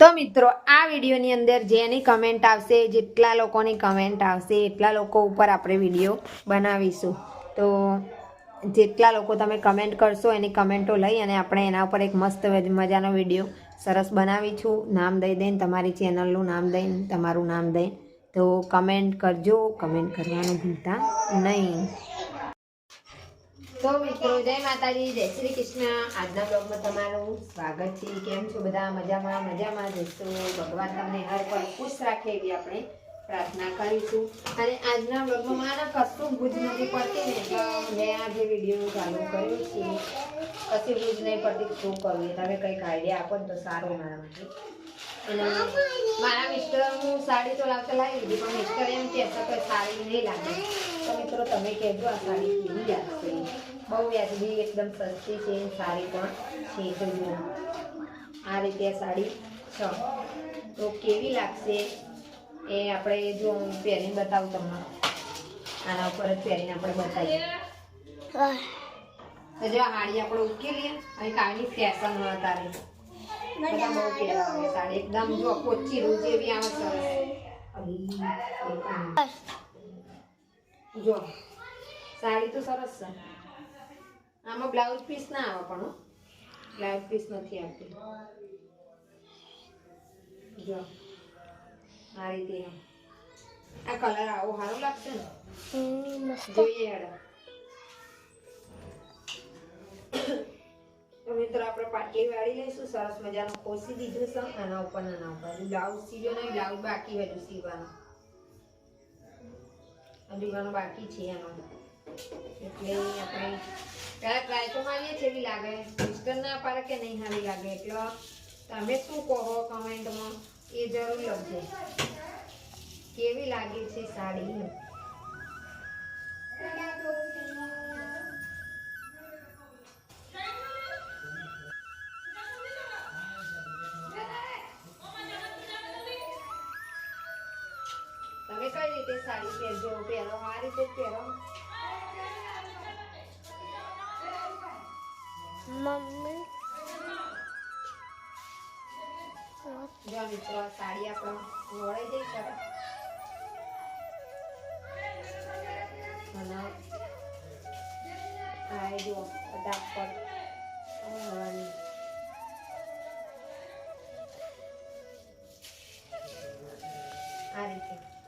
તો મિત્રો, આ વિડીયોની અંદર જેની કમેન્ટ આવશે, જેટલા લોકોની કમેન્ટ આવશે, એટલા લોકો ઉપર આપણે વીડિયો બનાવીશું. તો જેટલા લોકો તમે કમેન્ટ કરશો, એની કમેન્ટો લઈ અને આપણે એના ઉપર એક મસ્ત મજાનો વીડિયો સરસ બનાવીશું નામ દઈ દઈને તમારી ચેનલનું નામ દઈને તમારું નામ દઈને. તો કમેન્ટ કરજો. કમેન્ટ કરવાનું ભૂલતા નહીં. તો મિત્રો, જય માતાજી, જય શ્રી કૃષ્ણ. આજના બ્લોગમાં તમારું સ્વાગત છે. કેમ છો બધા? મજામાં? મજામાં જશો ભગવાન તમને હર પળ ખુશ રાખે એવી આપણે પ્રાર્થના કરીશું. અને આજના બ્લોગમાં મારા કશું ભૂજ નથી પડતી ને, તો મેં જે વીડિયો ચાલુ કર્યો છે. કશું ભૂજ નહીં પડતી શું કરવું તમે કંઈક આઈડિયા આપો ને તો સારું મારા માટે. મારા મિસ્ટર હું સાડી તો લાવતા લાવી દીધી પણ મિસ્ટર એમ કે સાડી નહીં લાગે. તો મિત્રો તમે કહેજો આ સાડી કેવી લાગશે. બહુ વ્યાજબી એકદમ સસ્તી છે સાડી પણ છે તો આ રીતે આ સાડી છ. તો કેવી લાગશે એ આપણે જો હું પહેરીને બતાવું તમને. આના ઉપર જ પહેરીને આપણે બતાવીએ. જો આ આપણે ઉકેલીએ અને કાળની ફેશન તારે બધા એકદમ જો કોચી રૂ જેવી આવે સરસ. જો સાડી તો સરસ છે. આમાં બ્લાઉઝ પીસ ના આવે પણ હો. બ્લાઉઝ પીસ નથી આવતી. જો આ રીતે આ કલર આવો સારો લાગશે ને? જોઈએ હેડા. તો મિત્રો આપણે પાટલી વાળી લઈશું. સરસ મજાનું ખોસી દીધું છે. આના ઉપર આના ઉપર. બ્લાઉઝ સીવ્યો નહીં બ્લાઉઝ બાકી હજુ સીવવાનું. હજુ બાકી છે એમાં. એટલે આપણે પહેલા ટ્રાય તો મારીએ છે એવી લાગે. મિસ્ટર ના પાડે કે નહીં, સારી લાગે. એટલે તમે શું કહો કમેન્ટમાં એ જરૂર લખજો કેવી લાગે છે સાડી? કઈ રીતે સાડી પહેરજો પહેરો આ રીતે જ પહેરો. મમ્મી. જો મિત્રો સાડી આપણે વળાઈ જઈ શકે અને આ જુઓ ફટાફટ આ રીતે.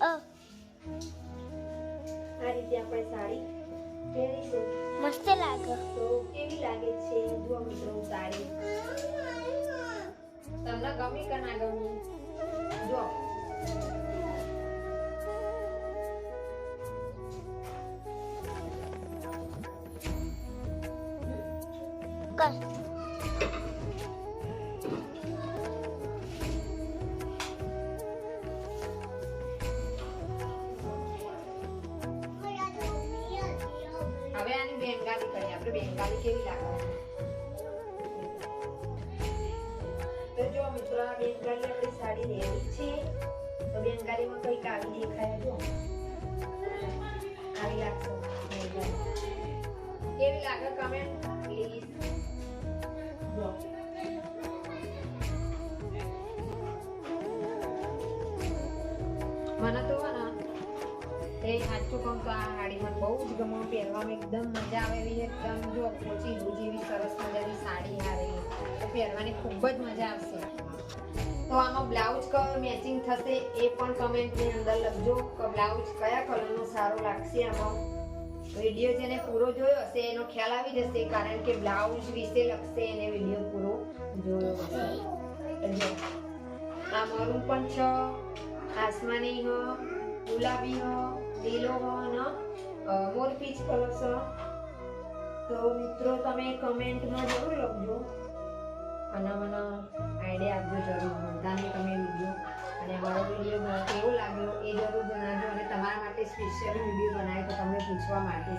આ રીતે આપણે સાડી પહેરીશું. મસ્ત લાગે. તો કેવી લાગે છે? જુઓ મિત્રો સાડી. તમને ગમી કે ના ગમી? જો કર. બેંગાલી કરીએ આપણે બેંગાલી કેવી લાગે? તો જો મિત્રો, આ બેંગાલી આપણી સાડી લેવી છે. તો બેંગાલીમાં કંઈક આવી દેખાય જો. આવી લાગશે. કેવી લાગે કમેન્ટ પ્લીઝ જો. મને તો ને સાચું કહું તો આ બહુ જ ગમે. પહેરવામાં એકદમ મજા આવે એવી એકદમ જો પોચી રૂજ એવી સરસ મજાની સાડી આવે તો પહેરવાની ખૂબ જ મજા આવશે. તો આમાં બ્લાઉઝ કયો મેચિંગ થશે એ પણ કમેન્ટની અંદર લખજો કે બ્લાઉઝ કયા કલરનો સારો લાગશે આમાં. વીડિયો જેને પૂરો જોયો હશે એનો ખ્યાલ આવી જશે, કારણ કે બ્લાઉઝ વિશે લખશે એને વીડિયો પૂરો જોયો હશે. તો આ મરૂન પણ છે, આસમાની હ ગુલાબી હ, લીલો હ મોર મોરપીચ કલર છે તો મિત્રો તમે કમેન્ટમાં જરૂર લખજો. અને મને આઈડિયા આપજો જરૂર, બધાને તમે લીધો અને અમારો વીડિયો કેવો લાગ્યો એ જરૂર જણાવજો. અને તમારા માટે સ્પેશિયલ વીડિયો બનાવ્યો તો તમને પૂછવા માટે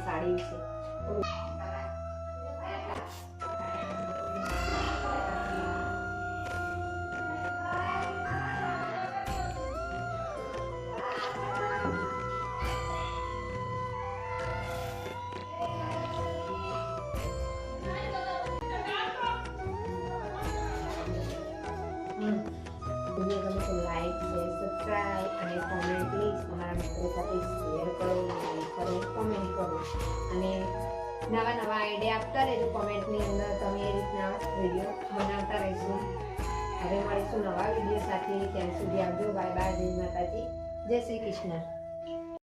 વીડિયો ગમે તો લાઈક શેર સબસ્ક્રાઈબ અને કોમેન્ટ પ્લીઝ તમારા મિત્રો સાથે શેર કરો લાઈક કરો કોમેન્ટ કરો અને નવા નવા આઈડિયા આપતા રહેજો કોમેન્ટની અંદર તમે એ રીતના વીડિયો બનાવતા રહીશું હવે મળીશું નવા વીડિયો સાથે ત્યાં સુધી આવજો બાય બાય જય માતાજી જય શ્રી કૃષ્ણ